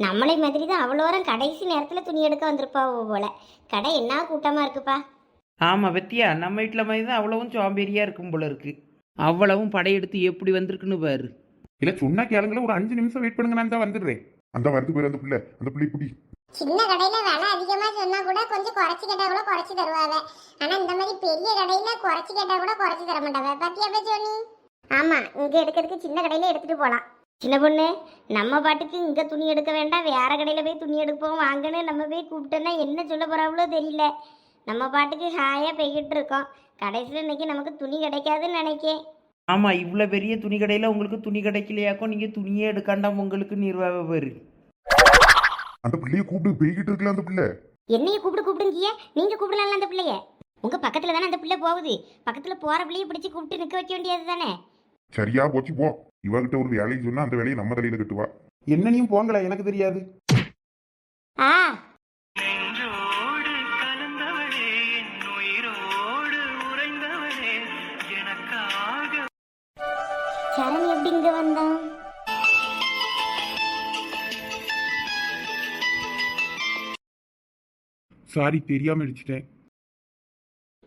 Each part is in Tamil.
நம்மளை மாதிரி தான் அவ்வளோரம் கடைசி நேரத்தில் துணி எடுக்க வந்திருப்பாவோ போல. கடை என்ன கூட்டமாக இருக்குப்பா? ஆமாம் வெத்தியா நம்ம வீட்டில் மாதிரி தான் அவ்வளவும் சோம்பேறியாக இருக்கும் போல இருக்கு. அவ்வளவும் படையெடுத்து எப்படி வந்திருக்குன்னு பாரு. இல்ல சொன்னா கேளுங்களேன் ஒரு அஞ்சு நிமிஷம் வெயிட் பண்ணுங்க நான் தான் வந்துடுறேன். அந்த வரது பேர் அந்த பிள்ளை அந்த பிள்ளை குடி சின்ன கடையில விலை அதிகமா சொன்னா கூட கொஞ்சம் குறைச்சு கேட்டா கூட குறைச்சு தருவாங்க ஆனா இந்த மாதிரி பெரிய கடையில குறைச்சு கேட்டா கூட குறைச்சு தர மாட்டாங்க பாத்தியா பேச்சோனி ஆமாம் இங்கே எடுக்கிறதுக்கு சின்ன கடையில் எடுத்துகிட்டு போகலாம் சின்ன பொண்ணு நம்ம பாட்டுக்கு இங்கே துணி எடுக்க வேண்டாம் வேற கடையில் போய் துணி எடுப்போம் வாங்கன்னு நம்ம போய் கூப்பிட்டோன்னா என்ன சொல்ல போகிறாங்களோ தெரியல. நம்ம பாட்டுக்கு ஹாயாக போய்கிட்டு இருக்கோம். கடைசியில் இன்னைக்கு நமக்கு துணி கிடைக்காதுன்னு நினைக்கேன் ஆமாம் இவ்வளோ பெரிய துணி கடையில் உங்களுக்கு துணி கிடைக்கலையாக்கோ நீங்கள் துணியே எடுக்காண்டாம் உங்களுக்கு நிர்வாக பாரு அந்த பிள்ளைய கூப்பிட்டு போய்கிட்டு இருக்கலாம் அந்த பிள்ளை. என்னைய கூப்பிடு கூப்பிடுங்கிய நீங்க கூப்பிடலாம் அந்த பிள்ளைய. உங்க பக்கத்துல தானே அந்த பிள்ளை போகுது. பக்கத்துல போற பிள்ளைய பிடிச்சு கூப்பிட்டு நிக்க வைக்க வேண்டியது தானே சரியா போச்சு போ. இவகிட்ட ஒரு வேலையை சொன்னா அந்த வேலையை நம்ம தலையில கட்டுவா? என்னனையும் போங்களே எனக்கு தெரியாது. ஆ. நெஞ்சோடு கலந்தவளே என் உயிரோடு உறைந்தவளே எனக்காக சரண் எப்படி இங்க வந்தான்? சாரி தெரியாம அடிச்சிட்டேன்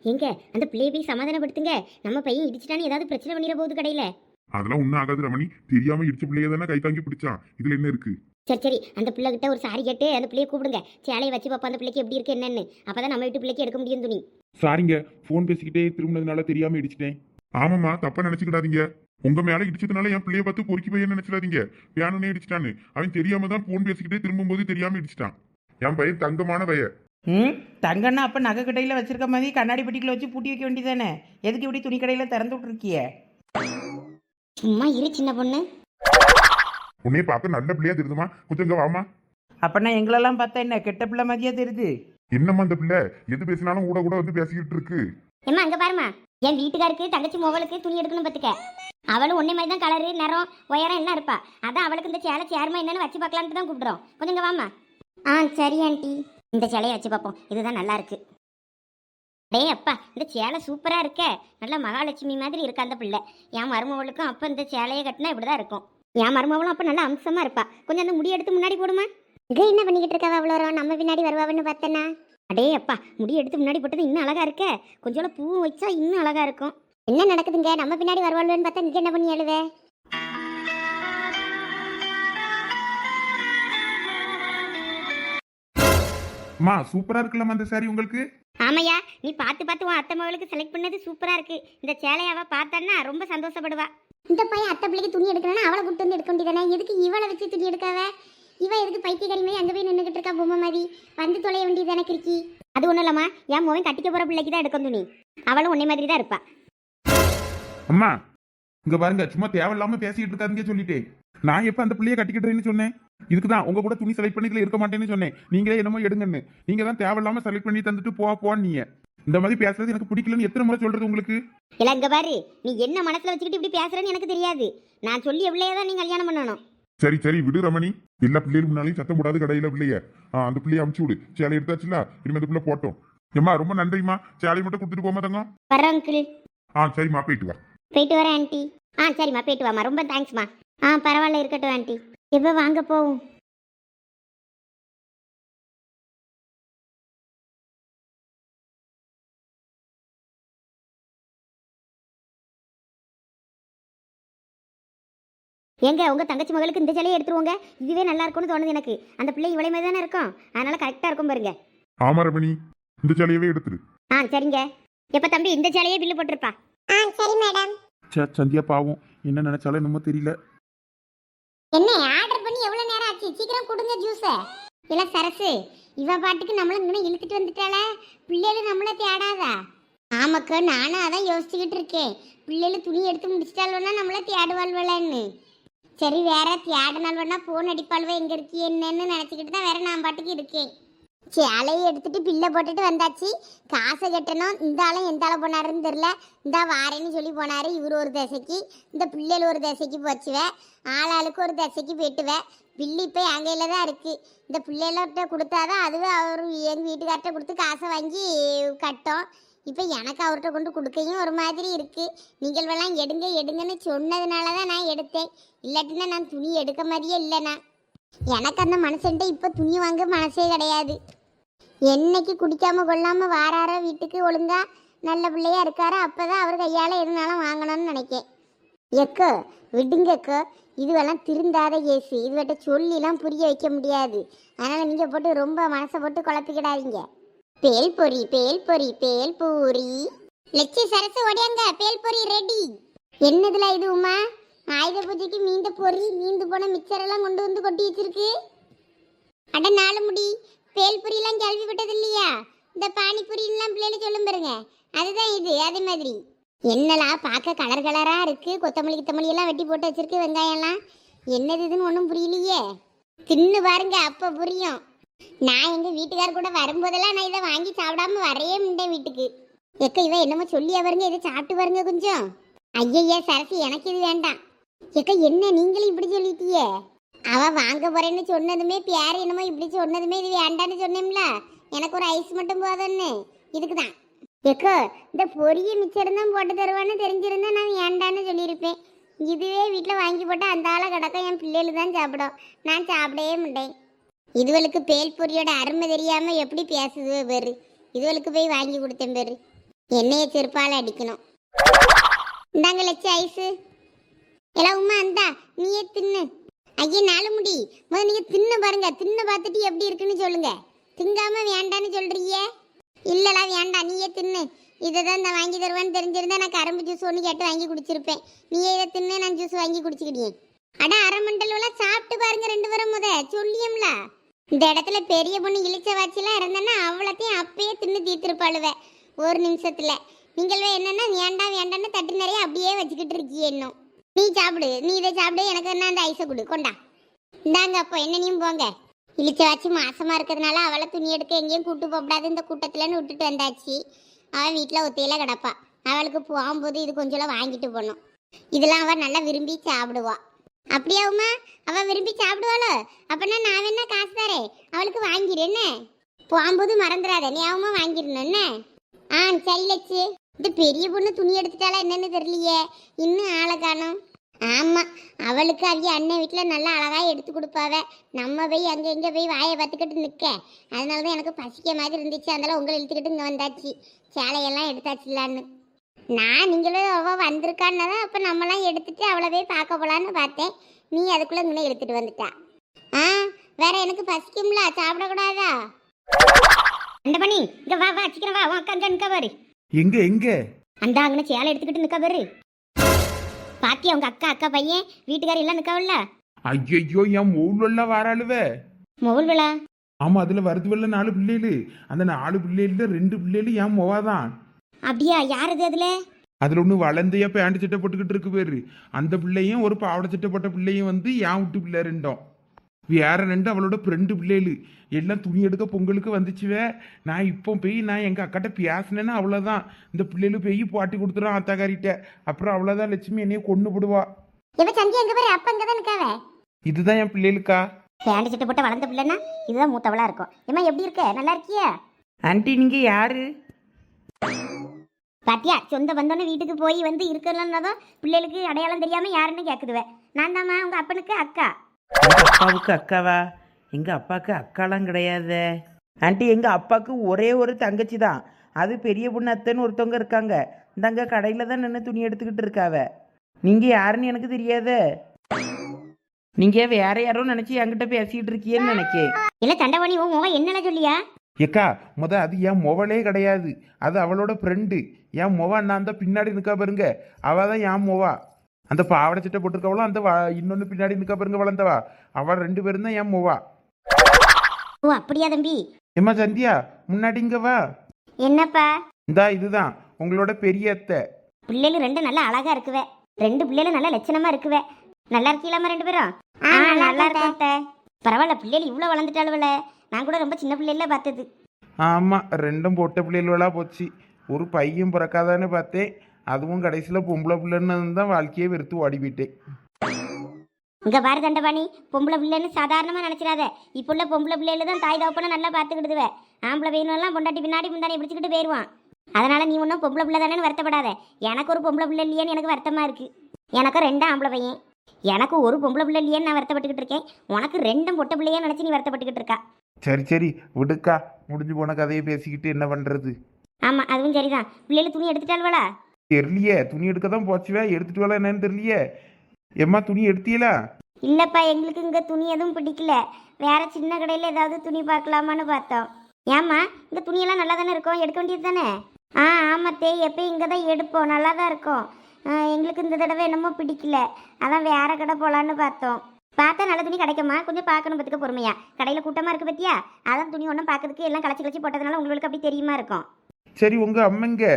எங்க அந்த பிள்ளைய போய் சமாதானப்படுத்துங்க. நம்ம பையன் இடிச்சிட்டான்னு ஏதாவது பிரச்சனை பண்ணிட போகுது கடையில. அதெல்லாம் ஒண்ணும் ஆகாது ரமணி. தெரியாம இடிச்ச பிள்ளைய தானே கை தாங்கி பிடிச்சான் இதுல என்ன இருக்கு? சரி சரி அந்த பிள்ளை கிட்ட ஒரு சாரி கேட்டு அந்த பிள்ளைய கூப்பிடுங்க. சேலையை வச்சு பாப்பா அந்த பிள்ளைக்கு எப்படி இருக்கு என்னன்னு. அப்பதான் நம்ம வீட்டு பிள்ளைக்கு எடுக்க முடியும் துணி. சாரிங்க ஃபோன் பேசிக்கிட்டே திரும்பினதுனால தெரியாம இடிச்சிட்டேன். ஆமாம்மா தப்பா நினைச்சுக்கிடாதீங்க. உங்க மேல இடிச்சதுனால என் பிள்ளைய பார்த்து பொறுக்கி பையன் நினைச்சிடாதீங்க. பியானே இடிச்சிட்டான்னு. அவன் தெரியாம தான் ஃபோன் பேசிக்கிட்டே திரும்பும்போது தெரியாம இடிச்சிட்டான். என் பையன் தங்கமான பையன். ம்? தங்கன்னா அப்போ நகை கடையில் வச்சிருக்க மாதிரி கண்ணாடி பெட்டிக்குள்ள வச்சு பூட்டி வைக்க வேண்டியதானே எதுக்கு இப்படி துணி கடையில் திறந்து விட்ருக்கிய சும்மா இரு சின்ன பொண்ணு. உன்னைய பார்க்க நல்ல பிள்ளையா தெரியுதுமா? கொஞ்சம் இங்க வாமா அப்போனா எங்களெல்லாம் பார்த்தா என்ன கெட்ட பிள்ளை மாதிரியா தெரியுது? என்னம்மா அந்த பிள்ளை? எது பேசினாலும் கூட கூட வந்து பேசிக்கிட்டு இருக்கு. ஏம்மா அங்க பாருமா என் வீட்டுக்காருக்கு தங்கச்சி மோவலுக்கு துணி எடுக்கணும் பார்த்துக்க அவளும் ஒன்னே மாதிரி தான் கலரு நிறம் உயரம் எல்லாம் இருப்பா. அதான் அவளுக்கு இந்த சேலை சேர்மா என்னன்னு வச்சு பார்க்கலான்ட்டு தான் கூப்பிடுறோம். கொஞ்சம் இங்க வாம்மா. ஆ சரி ஆண்டி. இந்த சேலையை வச்சு பார்ப்போம். இதுதான் நல்லா இருக்கு. டேய் அப்பா இந்த சேலை சூப்பரா இருக்கே. நல்ல மகாலட்சுமி மாதிரி இருக்கு அந்த பிள்ளை. என் மருமவளுக்கும் அப்போ இந்த சேலையை கட்டினா இப்படிதான் இருக்கும். என் மருமவளும் அப்போ நல்லா அம்சமா இருப்பா. கொஞ்சம் அந்த முடி எடுத்து முன்னாடி போடுமா? இங்க என்ன பண்ணிக்கிட்டு இருக்கா அவ்வளோ நம்ம பின்னாடி வருவான்னு பார்த்தனா? அடே அப்பா முடி எடுத்து முன்னாடி போட்டது இன்னும் அழகா இருக்கே. கொஞ்சோட பூவும் வச்சா இன்னும் அழகா இருக்கும். என்ன நடக்குதுங்க? நம்ம பின்னாடி வருவாள்னு பார்த்தா நீங்க என்ன பண்ணி எழுத அம்மா சூப்பரா இருக்கலாமா அந்த சாரி உங்களுக்கு. ஆமையா நீ பார்த்து பார்த்து உன் அத்தை மகளுக்கு செலக்ட் பண்ணது சூப்பரா இருக்கு. இந்த சேலையை அவ பார்த்தான்னா ரொம்ப சந்தோஷப்படுவா. இந்த பையன் அத்தை பிள்ளைக்கு துணி எடுக்கணும்னா அவளை கூட்டு வந்து எடுக்க வேண்டியதானே எதுக்கு இவளை வச்சு துணி எடுக்காவ இவ எதுக்கு பைத்தியக்காரி மாதிரி அங்கே போய் நின்றுகிட்டு இருக்கா பொம்மை மாதிரி? வந்து தொலைய வேண்டியதானே கிறுக்கி? அது ஒண்ணும் இல்லம்மா என் மோவன் கட்டிக்க போற பிள்ளைக்கு தான் எடுக்கும் துணி. அவளும் உன்னை மாதிரி தான் இருப்பா. அம்மா இங்க பாருங்க சும்மா தேவையில்லாம பேசிட்டு இருக்காதீங்க சொல்லிட்டேன் நான் எப்ப அந்த பிள்ளைய கட்டிக்கிட்டேன்னு சொன்னேன்? இதுக்கு தான் உங்க கூட துணி செலக்ட் பண்ணி இருக்க மாட்டேன்னு சொன்னேன். நீங்களே என்னமோ எடுங்கன்னு. நீங்க தான் தேவையில்லாம செலக்ட் பண்ணி தந்துட்டு போ போன்னீங்க இந்த மாதிரி பேசுறது எனக்கு பிடிக்கலன்னு எத்தனை முறை சொல்றது உங்களுக்கு? இல்ல இங்க பாரு. நீ என்ன மனசுல வச்சுக்கிட்டு இப்படி பேசுறேன்னு எனக்கு தெரியாது. நான் சொல்லி எவ்வளோ தான் நீ கல்யாணம் பண்ணணும். சரி சரி விடு ரமணி. எல்லா பிள்ளைகள் முன்னாலையும் சத்தம் போடாது கடையில பிள்ளைய. ஆ, அந்த பிள்ளைய அமுச்சு விடு. சேலை எடுத்தாச்சுல? இனிமே அந்த பிள்ளை போட்டோம். ஏம்மா ரொம்ப நன்றிம்மா. சேலையை மட்டும் கொடுத்துட்டு போமா தங்கம். வர அங்கிள் ஆ சரிம்மா போயிட்டு வா. போயிட்டு வரேன் ஆண்டி ஆ சரிம்மா போயிட்டு வாம்மா. ரொம்ப தேங்க்ஸ்மா ஆ பரவாயில்ல இருக்கட்டும் ஆண்டி எப்போ வாங்க போவோம்? ஏங்க உங்க தங்கச்சி மகளுக்கு இந்த சேலையை எடுத்துருவோங்க. இதுவே நல்லா இருக்கும்னு தோணுது எனக்கு. அந்த பிள்ளை இவளை மாதிரி தானே இருக்கும். அதனால கரெக்டா இருக்கும் பாருங்க. ஆமா ரமணி. இந்த சேலையவே எடுத்துரு. ஆ சரிங்க. எப்ப தம்பி இந்த சேலையே பில்லு போட்டிருப்பா? ஆ சரி மேடம் சே சந்தியா பாவம். என்ன நினைச்சாலும் என்னமோ தெரியல. என்ன கொடுங்க ஜூஸை இல்லை சரசு இவ பாட்டுக்கு நம்மள இங்கே இழுத்துட்டு வந்துட்டாள. பிள்ளைகள் நம்மள தேடாதா? ஆமாக்கா நானும் அதான் யோசிச்சுக்கிட்டு இருக்கேன். பிள்ளைகள் துணி எடுத்து முடிச்சிட்டாலுன்னா நம்மள தேடுவாள்வலன்னு சரி வேற தேடினால்வனா போன் அடிப்பாள்வே எங்க இருக்கீ என்னன்னு நினச்சிக்கிட்டு தான் வேற நான் பாட்டுக்கு இருக்கேன். சேலையை எடுத்துட்டு பில்லை போட்டுட்டு வந்தாச்சு. காசை கட்டணும். இந்த ஆளும் எந்த ஆளை போனாருன்னு தெரில இந்த வாரேன்னு சொல்லி போனாரு. இவர் ஒரு தசைக்கு இந்த பிள்ளைகள் ஒரு தசைக்கு போச்சுவே. ஆளாளுக்கு ஒரு தசைக்கு போயிட்டுவேன் பில்லு இப்போ என் கையில் தான் இருக்குது இந்த பிள்ளைகள்கிட்ட கொடுத்தாதான் அதுவே அவர் எங்கள் வீட்டுக்கார்ட்ட கொடுத்து காசை வாங்கி கட்டோம். இப்போ எனக்கு அவர்கிட்ட கொண்டு கொடுக்கையும் ஒரு மாதிரி இருக்குது நீங்கள்வெல்லாம் எடுங்க எடுங்கன்னு சொன்னதுனால தான் நான் எடுத்தேன். இல்லாட்டினா நான் துணி எடுக்க மாதிரியே இல்லைண்ணா. எனக்கு அந்த மனுஷன்ட்ட இப்போ துணி வாங்க மனசே கிடையாது. என்னைக்கு குடிக்காம கொள்ளாம வாராரோ வீட்டுக்கு? ஒழுங்கா நல்ல பிள்ளையா இருக்காரோ? அப்பதான் அவர் கையால எதுனாலும் வாங்கணும்னு நினைக்கேன். எக்கோ விடுங்க எக்கோ. இதுவெல்லாம் திருந்தாத ஏசி இதுவட்ட சொல்லிலாம் புரிய வைக்க முடியாது. அதனால நீங்க போட்டு ரொம்ப மனசை போட்டு குழப்பிக்கிடாதீங்க. பேல் பொரி பேல் பொரி பேல் பூரி லட்சி சரசு ஓடியாங்க பேல் பொரி ரெடி. என்னதுல இது உமா? ஆயுத பூஜைக்கு மீந்த பொரி மீந்து போன மிச்சர் எல்லாம் கொண்டு வந்து கொட்டி வச்சிருக்கு. அட நாலு முடி. பேல் பொரியெல்லாம் கேள்விப்பட்டது இல்லையா இந்த பானிபூரி எல்லாம் பிள்ளைகள் சொல்லும் பாருங்க. அதுதான் இது அதே மாதிரி. என்னலாம் பார்க்க கலர் கலரா இருக்கு? கொத்தமல்லி கித்தமல்லி எல்லாம் வெட்டி போட்டு வச்சிருக்கு வெங்காயம் எல்லாம் என்னது இதுன்னு ஒன்றும் புரியலையே. தின்னு பாருங்க அப்ப புரியும். நான் எங்க வீட்டுக்கார் கூட வரும்போதெல்லாம் நான் இதை வாங்கி சாப்பிடாம வரையே முடியேன் வீட்டுக்கு. எக்க இவ என்னமோ சொல்லியா பாருங்க இதை சாப்பிட்டு பாருங்க கொஞ்சம். ஐயய்யா சரசி எனக்கு இது வேண்டாம். எக்க என்ன நீங்களும் இப்படி சொல்லிட்டியே? அவ வாங்க போறேன்னு சொன்னதுமே பேர் என்னமோ இப்படி சொன்னதுமே இது வேண்டான்னு சொன்னேன்ல எனக்கு ஒரு ஐஸ் மட்டும் போதும்னு. இதுக்கு தான் எக்கோ இந்த பொரிய மிச்சம் தான் போட்டு தருவான்னு தெரிஞ்சிருந்தா நான் வேண்டான்னு சொல்லியிருப்பேன். இதுவே வீட்டில் வாங்கி போட்டால் அந்த ஆளை கிடக்க என் பிள்ளைகள் தான் சாப்பிடும். நான் சாப்பிடவே மாட்டேன். இதுவளுக்கு பேல் பொரியோட அருமை தெரியாமல் எப்படி பேசுது பேர். இதுவளுக்கு போய் வாங்கி கொடுத்தேன் பேர். என்னைய செருப்பால் அடிக்கணும். இந்தாங்க லட்சம் ஐஸு எல்லாம் உமா அந்தா நீயே தின்னு. ஐயா முதல்ல நீங்க தின்னு பாருங்க. தின்னு பார்த்துட்டு எப்படி இருக்குன்னு சொல்லுங்க. திங்காம வேண்டான்னு சொல்றீங்க? இல்லலா வேண்டாம் நீயே தின்னு. இதை தான் இந்த வாங்கி தருவான்னு தெரிஞ்சிருந்தா நான் கரும்பு ஜூஸ் ஒன்று கேட்டு வாங்கி குடிச்சிருப்பேன். நீயே இதை தின்னு நான் ஜூஸ் வாங்கி குடிச்சுக்கிட்டேன் அட அரை மண்டலம் சாப்பிட்டு பாருங்க ரெண்டு பேரும் முத. சொல்லியம்ல. இந்த இடத்துல பெரிய பொண்ணு இழிச்ச வாட்சிலாம் இருந்தேன்னா அவ்வளோத்தையும் அப்பயே தின்னு தீர்த்திருப்பாளுவ. ஒரு நிமிஷத்துல. நீங்கள் என்னன்னா வேண்டாம் வேண்டாம்னு தட்டு நிறைய அப்படியே வச்சுக்கிட்டு இருக்கியே இன்னும் நீ சாப்பிடு. நீ இதை சாப்பிடு எனக்கு என்ன அந்த ஐஸை கொடு. கொண்டா. இந்தாங்க அப்போ என்னனையும் போங்க. இழிச்ச வச்சு மாசமா இருக்கிறதுனால அவளை துணி எடுக்க எங்கேயும் கூட்டு போகக்கூடாது இந்த கூட்டத்துலன்னு விட்டுட்டு வந்தாச்சு. அவள் வீட்டில் ஒத்தையில கிடப்பா. அவளுக்கு போகும்போது இது கொஞ்சம் வாங்கிட்டு போனோம் இதெல்லாம் அவள் நல்லா விரும்பி சாப்பிடுவா. அப்படியாவுமா அவள் விரும்பி சாப்பிடுவாளோ? அப்பனா நான் வேணா காசு தரேன். அவளுக்கு வாங்கிடு என்ன? போகும்போது மறந்துடாத. ஞாபகமா வாங்கிடணும் என்ன? ஆ சரி லட்சு. இது பெரிய பொண்ணு துணி எடுத்துட்டாளா என்னன்னு தெரியலையே. இன்னும் ஆளை காணும். ஆமா அவளுக்கு அவிய அண்ணன் வீட்டில் நல்லா அழகா எடுத்து கொடுப்பாவ. நம்ம போய் அங்கே இங்கே போய் வாயை பார்த்துக்கிட்டு நிற்க அதனால தான் எனக்கு பசிக்க மாதிரி இருந்துச்சு. அதனால உங்களை இழுத்துக்கிட்டு இங்கே வந்தாச்சு. சேலையெல்லாம் எடுத்தாச்சுலான்னு. நான் நீங்களும் அவள் வந்திருக்கான்னு தான் அப்போ நம்மலாம் எடுத்துட்டு அவளை போய் பார்க்க போலான்னு பார்த்தேன். நீ அதுக்குள்ளே இங்கே எடுத்துட்டு வந்துட்டா. ஆ வேற எனக்கு பசிக்கும்ல. சாப்பிடக்கூடாதா? அந்த பண்ணி இங்க வா வா சீக்கிரம் வா. உன் அக்கா நிக்க பாரு. எங்க எங்க? அந்த அங்கே சேலை எடுத்துக்கிட்டு நிக்க பாரு. பாத்தியா உங்க அக்கா அக்கா பையன் வீட்டுக்காரி எல்லாம் நிக்கவில்ல? ஐயோ என் மூணுல வாராளுவ. மொபைல் விழா ஆமா அதுல வருதுவல்ல நாலு பிள்ளைகளு. அந்த நாலு பிள்ளைகள ரெண்டு பிள்ளைகளு என் மொவாதான். அப்படியா? யார் அது அதுல? அதுல ஒண்ணு வளர்ந்தையா பேண்ட் சட்டை போட்டுக்கிட்டு இருக்கு பேரு. அந்த பிள்ளையும் ஒரு பாவாடை சட்டை போட்ட பிள்ளையும் வந்து என் வீட்டு பிள்ளை ரெண்டும். வேற ரெண்டு அவளோட ஃப்ரெண்டு பிள்ளைகளு. எல்லாம் துணி எடுக்க பொங்கலுக்கு வந்துச்சுவே. நான் இப்போ போய் நான் எங்க அக்காட்ட பேசினேன்னா அவ்வளோதான் இந்த பிள்ளைகளு போய் பாட்டி கொடுத்துரும் ஆத்தாக்காரிட்ட. அப்புறம் அவ்வளோதான் லட்சுமி என்னைய கொண்டு போடுவா. தான் இதுதான் என் பிள்ளைகளுக்கா? பேண்ட் சட்டை போட்டு வளர்ந்த பிள்ளைன்னா இதுதான் மூத்தவளா இருக்கும். ஏம்மா எப்படி இருக்க? நல்லா இருக்கியா? ஆண்டி நீங்கள் யாரு? பாத்தியா சொந்த பந்தம்னு வீட்டுக்கு போய் வந்து இருக்கலன்னதும் பிள்ளைகளுக்கு அடையாளம் தெரியாம யாருன்னு கேக்குதுவே. நான் தாம்மா உங்க அப்பனுக்கு அக்கா. எங்கள் அப்பாவுக்கு அக்காவா? எங்கள் அப்பாவுக்கு அக்காலாம் கிடையாதே. ஆண்டி எங்கள் அப்பாவுக்கு ஒரே ஒரு தங்கச்சி தான். அது பெரிய பொண்ணு அத்தைன்னு ஒருத்தவங்க இருக்காங்க. இந்தாங்க கடையில் தான் நின்று துணி எடுத்துக்கிட்டு இருக்காவ. நீங்கள் யாருன்னு எனக்கு தெரியாதே. நீங்கள் வேற யாரோ நினச்சி என்கிட்ட பேசிக்கிட்டு இருக்கீன்னு நினைக்கேன். இல்ல தண்டவாணி உன் முகம் என்னல சொல்லியா? ஏக்கா முத அது என் மொவலே கிடையாது. அது அவளோட ஃப்ரெண்டு என் மொவா நான் அந்த பின்னாடி நிற்கா பாருங்க. அவ தான் என் மொவா. அந்த பாவாடை சட்டை போட்டிருக்கவளும் அந்த வ- இன்னொன்னு பின்னாடி நிற்கா பாருங்க வளர்ந்தவா. அவள் ரெண்டு பேரும் தான் என் மொவா. ஓ அப்படியா தம்பி? ஏம்மா சந்தியா முன்னாடி இங்க வா. என்னப்பா? இந்தா இதுதான். உங்களோட பெரிய அத்தை. பிள்ளைகள் ரெண்டு நல்லா அழகா இருக்குவே. ரெண்டு பிள்ளைகள் நல்லா லட்சணமா இருக்குவே. நல்லா இருக்கீங்களாமா ரெண்டு பேரும்? ஆ, நல்லா இருக்கேன் இருக்கேன் பரவாயில்ல பிள்ளைகள் இவ்வளோ வளர்ந்துட்டாளுவல நான் கூட ரொம்ப சின்ன பிள்ளைல பார்த்தது. ஆமா ரெண்டும் பொட்டை பிள்ளைகளா போச்சு. ஒரு பையன் பிறக்காதான்னு பார்த்தேன். அதுவும் கடைசியில் பொம்பளை பிள்ளைன்னு தான் வாழ்க்கையே வெறுத்து ஓடி போயிட்டேன் இங்க பாரு தண்டபாணி பொம்பளை பிள்ளைன்னு சாதாரணமா நினைச்சிடாத. இப்போ உள்ள பொம்பளை பிள்ளைல தான் தாய் தகப்பனை நல்லா பார்த்துக்கிடுதுவே. ஆம்பளை பையனெல்லாம் பொண்டாட்டி பின்னாடி முந்தானி பிடிச்சிக்கிட்டு போயிடுவான் அதனால நீ ஒன்றும் பொம்பளை பிள்ளை தானேன்னு வருத்தப்படாத. எனக்கு ஒரு பொம்பளை பிள்ளை இல்லையேன்னு எனக்கு வருத்தமா இருக்கு. எனக்கும் ரெண்டு ஆம்பளை பையன். எனக்கு ஒரு பொம்பளை பிள்ளை இல்லையேன்னு நான் வருத்தப்பட்டுக்கிட்டு இருக்கேன். உனக்கு ரெண்டும் பொட்டை பிள்ளையா நினச்சி நீ வருத்தப்பட்டுக்கிட்டு இருக்கா? சரி சரி விடுக்கா. முடிஞ்சு போன கதையை பேசிக்கிட்டு என்ன பண்ணுறது ஆமாம் அதுவும் சரிதான். பிள்ளைகள் துணி எடுத்துட்டாள்வளா? தெரியலையே. துணி எடுக்க தான் போச்சுவே. எடுத்துட்டு வரல என்னன்னு தெரியலையே. எம்மா துணி எடுத்தீங்களா இல்லைப்பா எங்களுக்கு இங்கே துணி எதுவும் பிடிக்கல. வேற சின்ன கடையில் ஏதாவது துணி பார்க்கலாமான்னு பார்த்தோம். ஏம்மா இந்த துணியெல்லாம் நல்லா தானே இருக்கும்? எடுக்க வேண்டியது தானே ஆ ஆமாத்தே. எப்போ இங்கே தான் எடுப்போம். நல்லா தான் இருக்கும். ஆ, எங்களுக்கு இந்த தடவை என்னமோ பிடிக்கல. அதான் வேற கடை போகலான்னு பார்த்தோம். பார்த்தா நல்ல துணி கிடைக்குமா? கொஞ்சம் பார்க்கணும் பார்த்துக்க பொறுமையா. கடையில் கூட்டமாக இருக்கு பத்தியா? அதான் துணி ஒன்றும் பார்க்கறதுக்கு எல்லாம் களைச்சி களைச்சி போட்டதுனால உங்களுக்கு அப்படி தெரியுமா இருக்கும். சரி உங்க அம்மைங்க.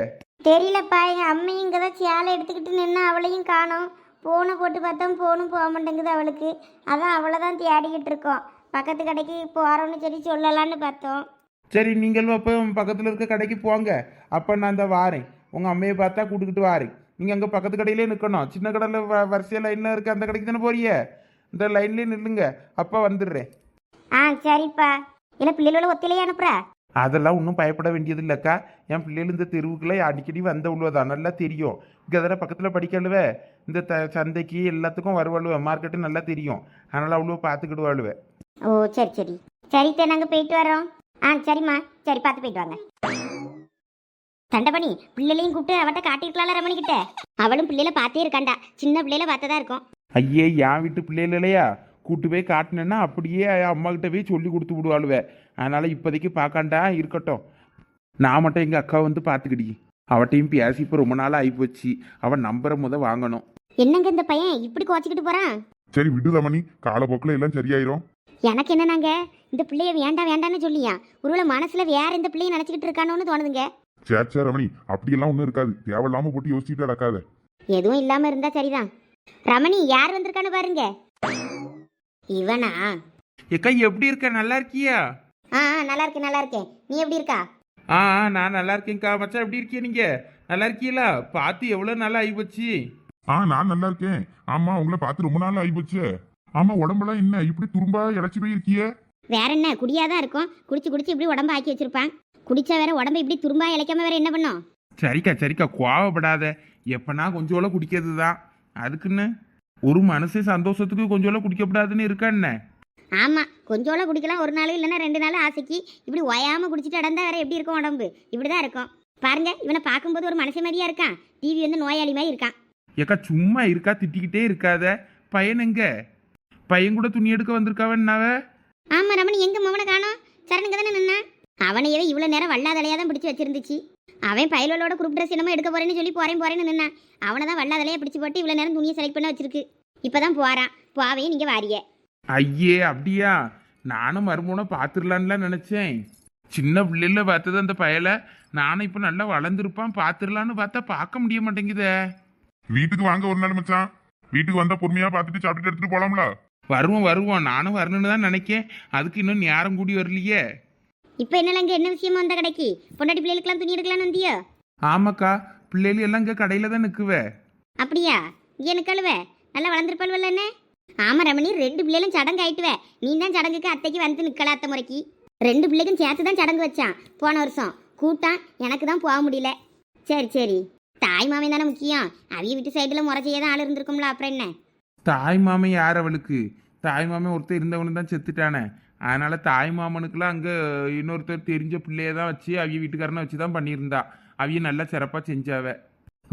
தெரியலப்பா எங்கள் அம்மையும் இங்கே தான் சேலை எடுத்துக்கிட்டு நின்று அவளையும் காணோம். ஃபோனை போட்டு பார்த்தோம் ஃபோனும் போக மாட்டேங்குது அவளுக்கு. அதான் அவளை தான் தேடிக்கிட்டு இருக்கோம். பக்கத்து கடைக்கு போகிறோன்னு சொல்லி சொல்லலான்னு பார்த்தோம். சரி நீங்களும் அப்போ பக்கத்தில் இருக்க கடைக்கு போங்க. அப்போ நான் இந்த வாரேன். உங்கள் அம்மையை பார்த்தா கூட்டுக்கிட்டு வாரேன். நீங்கள் அங்கே பக்கத்து கடையிலே நிற்கணும் சின்ன கடையில் வ வரிசையாக லைனில் இருக்க அந்த கடைக்கு தானே போறிய இந்த லைன்லேயே நில்லுங்க. அப்போ வந்துடுறேன். ஆ சரிப்பா. இல்லை பிள்ளைகளோட ஒத்திலையே அனுப்புற? அதெல்லாம் ஒன்றும் பயப்பட வேண்டியது இல்லைக்கா என் பிள்ளைகள் இந்த தெருவுக்குள்ளே அடிக்கடி வந்த உள்ளதான் நல்லா தெரியும். அதெல்லாம் பக்கத்தில் படிக்கலுவே இந்த த சந்தைக்கு எல்லாத்துக்கும் வருவாளுவே. மார்க்கெட்டு நல்லா தெரியும். அதனால் அவ்வளோ பார்த்துக்கிடுவாளுவே ஓ சரி சரி. சரித்தே நாங்கள் போயிட்டு வரோம் ஆ சரிம்மா. சரி பார்த்து போயிட்டு வாங்க. தண்டபணி பிள்ளைகளையும் கூப்பிட்டு அவட்ட காட்டிருக்கலாம்ல ரமணிக்கிட்ட. அவளும் பிள்ளைல பார்த்தே இருக்காண்டா. சின்ன பிள்ளைல பார்த்ததா இருக்கும். ஐயே என் வீட்டு பிள்ளைகள் இல்லையா? கூட்டு போய் காட்டினேன்னா அப்படியே அம்மா கிட்ட போய் சொல்லி கொடுத்து விடுவாளுவே. அதனால் இப்போதைக்கு பார்க்காண்டா இருக்கட்டும். நான் மட்டும் எங்கள் அக்கா வந்து பார்த்துக்கிடி. அவட்டையும் பேசி இப்போ ரொம்ப நாள் ஆகிப்போச்சு அவன் நம்பரை முத வாங்கணும். என்னங்க இந்த பையன்? இப்படி குறைச்சிக்கிட்டு போறான்? சரி விடு ரமணி காலப்போக்கில் எல்லாம் சரியாயிரும். எனக்கு என்னன்னாங்க இந்த பிள்ளைய வேண்டாம் வேண்டாம்னு சொல்லியா? ஒருவேளை மனசுல வேற இந்த பிள்ளைய நினைச்சுக்கிட்டு இருக்கானோன்னு தோணுதுங்க. சரி சரி ரமணி. அப்படியெல்லாம் ஒன்றும் இருக்காது. தேவையில்லாம போட்டு யோசிச்சுட்டு நடக்காத. எதுவும் இல்லாம இருந்தா சரிதான். ரமணி யார் வந்திருக்கான்னு பாருங்க. இவனா? ஏக்கா எப்படி இருக்க? நல்லா இருக்கியா? ஆ ஆ, நல்லா இருக்கேன் நல்லா இருக்கேன். நீ எப்படி இருக்கா? ஆ ஆ, நான் நல்லா இருக்கேன்க்கா. மச்சான் எப்படி இருக்கீங்க நீங்கள் நல்லா இருக்கீங்களா? பார்த்து எவ்வளோ நாள் ஆகிப்போச்சு? ஆ நான் நல்லா இருக்கேன். ஆமா உங்களை பார்த்து ரொம்ப நாள் ஆகிப்போச்சு. ஆமா உடம்பெல்லாம் என்ன? இப்படி துரும்பா இழைச்சி போய் இருக்கியே வேற என்ன? குடியாதான் இருக்கும். குடிச்சு குடிச்சு இப்படி உடம்ப ஆக்கி வச்சிருப்பான். குடிச்சா வேற உடம்ப இப்படி துரும்பா இழைக்காம வேற என்ன பண்ணும்? சரிக்கா சரிக்கா. கோவப்படாத. எப்பனா கொஞ்சோல குடிக்கிறது தான் அதுக்குன்னு ஒரு மனசு சந்தோஷத்துக்கு கொஞ்சோல குடிக்கப்படாதுன்னு இருக்கா என்ன? ஆமா கொஞ்சோல குடிக்கலாம் ஒரு நாள் இல்லைன்னா ரெண்டு நாள் ஆசைக்கு. இப்படி ஒயாம குடிச்சிட்டு அடந்தா வேற எப்படி இருக்கும் உடம்பு? இப்படிதான் இருக்கும். பாருங்க இவனை பார்க்கும்போது ஒரு மனுஷன் மாதிரியா இருக்கான். டிவி வந்து நோயாளி மாதிரி இருக்கான். ஏக்கா சும்மா இருக்கா? திட்டிக்கிட்டே இருக்காத. பையன் எங்க? பையன் கூட துணி எடுக்க வந்திருக்காவன்னாவ ஆமா ரமணி எங்க மவனை காணோம்? சரணுங்க தானே நின்னா அவனையவே இவ்வளவு நேரம் வல்லாதலையா தான் பிடிச்சு வச்சிருந்துச்சு. அவன் பயலோட குரூப் ட்ரெஸ் என்னமோ எடுக்க போறேன்னு சொல்லி போறேன் போறேன்னு நின்னான் அவனை தான் வல்லாதலையா பிடிச்சு போட்டு இவ்வளவு நேரம் துணியை செலக்ட் பண்ண வச்சிருக்கு. இப்பதான் போறான் போவே நீங்க வாரிய. ஐயே அப்படியா? நானும் மருமூனை பார்த்துடலான்லாம் நினச்சேன். சின்ன பிள்ளைல பார்த்தது அந்த பயலை. நானும் இப்போ நல்லா வளர்ந்துருப்பான் பார்த்துடலான்னு பார்த்தா பார்க்க முடிய மாட்டேங்குதே. வீட்டுக்கு வாங்க ஒரு நாள் மச்சான். வீட்டுக்கு வந்தா பொறுமையா பார்த்துட்டு சாப்பிட்டுட்டு எடுத்துட்டு போலாம்ல? வருவோம் வருவோம். நானும் வரணும்னு தான் நினைக்கேன். அதுக்கு இன்னும் நேரம் கூடி வரலையே. இப்ப என்னலங்க என்ன விஷயமா அந்த கடைக்கு? பொண்டாட்டி பிள்ளைகளுக்கெல்லாம் துணி எடுக்கலாம்னு வந்தியோ? ஆமாக்கா பிள்ளைகள் எல்லாம் இங்கே கடையில் தான் நிற்குவே. அப்படியா? இங்க அழுவ நல்லா வளர்ந்துருப்பாள்வல்ல என்ன? ஆமா ரமணி ரெண்டு பிள்ளைகளும் சடங்கு ஆயிட்டுவ. நீ தான் சடங்குக்கு அத்தைக்கு வந்து நிக்கல அத்தை முறைக்கு. ரெண்டு பிள்ளைக்கும் சேர்த்து தான் சடங்கு வச்சான் போன வருஷம். கூட்டம் எனக்கு தான் போக முடியல. சரி சரி. தாய் மாமன் தானே முக்கியம். அவிய வீட்டு சைடில் முறை செய்ய தான் ஆள் இருந்திருக்கும்ல அப்புறம் என்ன? தாய் மாமன் யார் அவளுக்கு? தாய் மாமன் ஒருத்தர் இருந்தவனு தான் செத்துட்டானே. அதனால தாய் மாமனுக்குலாம் அங்கே இன்னொருத்தர் தெரிஞ்ச பிள்ளைய தான் வச்சு அவிய வீட்டுக்காரனை வச்சு தான் பண்ணியிருந்தா. அவிய நல்லா சிறப்பாக செஞ்சாவ.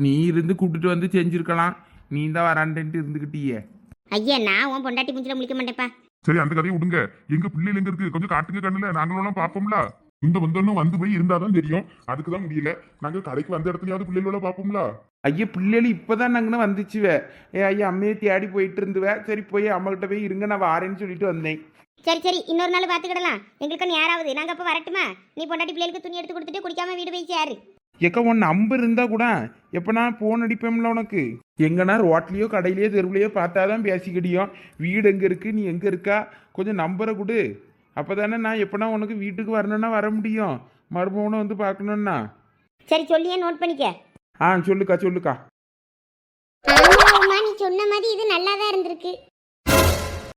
நீ இருந்து கூப்பிட்டுட்டு வந்து செஞ்சிருக்கலாம். நீ தான் வரான்ட்டு இருந்துக்கிட்டியே ஐயா நான் உன் பொண்டாட்டி முஞ்சில முழிக்க மாட்டேப்பா சரி அந்த கதையை விடுங்க. எங்க பிள்ளைகள் எங்க இருக்கு? கொஞ்சம் காட்டுங்க கண்ணுல. நாங்களும் பார்ப்போம்ல. இந்த வந்தோன்னு வந்து போய் இருந்தாதான் தெரியும். அதுக்கு தான் முடியல. நாங்க கடைக்கு வந்த இடத்துலயாவது பிள்ளைகளோட பார்ப்போம்ல. ஐயா பிள்ளைகள் இப்போதான் நாங்கன்னு வந்துச்சுவே. ஏ ஐயா அம்மையை தேடி போயிட்டு இருந்துவே. சரி போய் அம்மாகிட்ட போய் இருங்க நான் வாரேன்னு சொல்லிட்டு வந்தேன். சரி சரி இன்னொரு நாள் பார்த்துக்கிடலாம். எங்களுக்கு யாராவது நாங்கள் அப்போ வரட்டுமா? நீ பொண்டாட்டி பிள்ளைகளுக்கு துணி எடுத்து கொடுத்துட்டு குடிக்காம வீடு போய் சேரு. ஏக்கா உன் நம்பர் இருந்தா கூட எப்போ நான் ஃபோன் அடிப்பேன்ல உனக்கு? எங்கன்னா ரோட்லேயோ கடையிலையோ தெருவுலையோ பார்த்தா தான் பேசிக்கிடியும். வீடு எங்கே இருக்கு நீ எங்கே இருக்கா? கொஞ்சம் நம்பரை கொடு. அப்போ தானே நான் எப்போனா உனக்கு வீட்டுக்கு வரணும்னா வர முடியும். மறுபவனை வந்து பார்க்கணுன்னா சரி சொல்லியே நோட் பண்ணிக்க. ஆ சொல்லுக்கா சொல்லுக்கா. நீ சொன்ன மாதிரி இது நல்லா தான் இருந்திருக்கு.